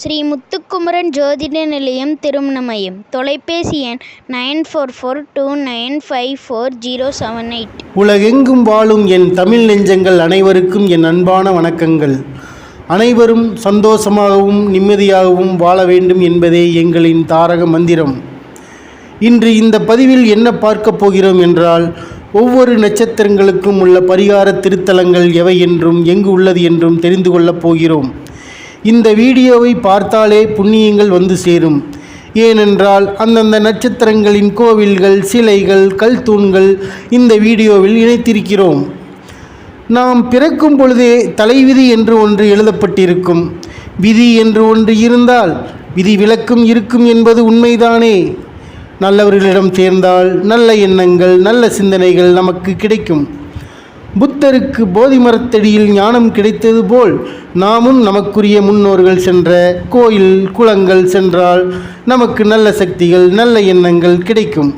ஸ்ரீ முத்துக்குமரன் ஜோதிட நிலையம் திருமண தொலைபேசி எண் nine four four two nine five four zero seven eight. உலகெங்கும் வாழும் என் தமிழ் நெஞ்சங்கள் அனைவருக்கும் என் அன்பான வணக்கங்கள். அனைவரும் சந்தோஷமாகவும் நிம்மதியாகவும் வாழ வேண்டும் என்பதே எங்களின் தாரக மந்திரம். இன்று இந்த பதிவில் என்ன பார்க்கப் போகிறோம் என்றால் ஒவ்வொரு நட்சத்திரங்களுக்கும் உள்ள பரிகார திருத்தலங்கள் எவை என்றும் எங்கு உள்ளது என்றும் தெரிந்து கொள்ளப் போகிறோம். இந்த வீடியோவை பார்த்தாலே புண்ணியங்கள் வந்து சேரும். ஏனென்றால் அந்தந்த நட்சத்திரங்களின் கோவில்கள் சிலைகள் கல் தூண்கள் இந்த வீடியோவில் இணைத்திருக்கிறோம். நாம் பிறக்கும் பொழுதே தலைவிதி என்று ஒன்று எழுதப்பட்டிருக்கும். விதி என்று ஒன்று இருந்தால் விதி விலக்கும் இருக்கும் என்பது உண்மைதானே? நல்லவர்களிடம் சேர்ந்தால் நல்ல எண்ணங்கள் நல்ல சிந்தனைகள் நமக்கு கிடைக்கும். புத்தருக்கு போதி மரத்தடியில் ஞானம் கிடைத்தது போல் நாமும் நமக்குரிய முன்னோர்கள் சென்ற கோயில் குளங்கள் சென்றால் நமக்கு நல்ல சக்திகள் நல்ல எண்ணங்கள் கிடைக்கும்.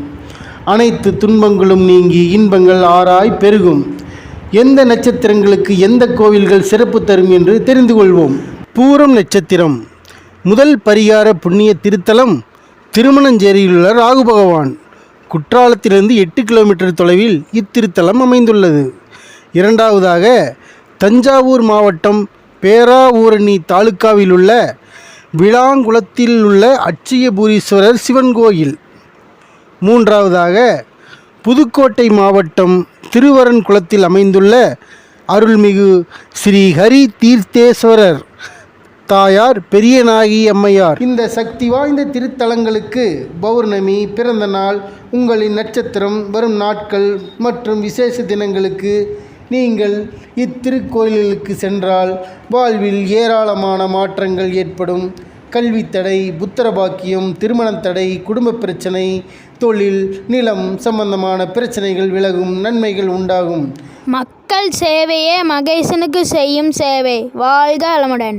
அனைத்து துன்பங்களும் நீங்கி இன்பங்கள் ஆராய் பெருகும். எந்த நட்சத்திரங்களுக்கு எந்த கோவில்கள் சிறப்பு தரும் என்று தெரிந்து கொள்வோம். பூரம் நட்சத்திரம். முதல் பரிகார புண்ணிய திருத்தலம் திருமணஞ்சேரியிலுள்ள ராகு பகவான். குற்றாலத்திலிருந்து எட்டு கிலோமீட்டர் தொலைவில் இத்திருத்தலம் அமைந்துள்ளது. இரண்டாவதாக தஞ்சாவூர் மாவட்டம் பேராவூரணி தாலுக்காவில் உள்ள விளாங்குளத்தில் உள்ள அச்சியபுரீஸ்வரர் சிவன் கோயில். மூன்றாவதாக புதுக்கோட்டை மாவட்டம் திருவரன்குளத்தில் அமைந்துள்ள அருள்மிகு ஸ்ரீ ஹரி தீர்த்தேஸ்வரர் தாயார் பெரியநாயகி அம்மையார். இந்த சக்தி வாய்ந்த திருத்தலங்களுக்கு பௌர்ணமி பிறந்த நாள் உங்களின் நட்சத்திரம் வரும் நாட்கள் மற்றும் விசேஷ தினங்களுக்கு நீங்கள் இத்திருக்கோயில்களுக்கு சென்றால் வாழ்வில் ஏராளமான மாற்றங்கள் ஏற்படும். கல்வி தடை புத்திர பாக்கியம் திருமணத் தடை குடும்ப பிரச்சனை தொழில் நிலம் சம்பந்தமான பிரச்சனைகள் விலகும் நன்மைகள் உண்டாகும். மக்கள் சேவையே மகேசனுக்கு செய்யும் சேவை. வாழ்க வளமுடன்.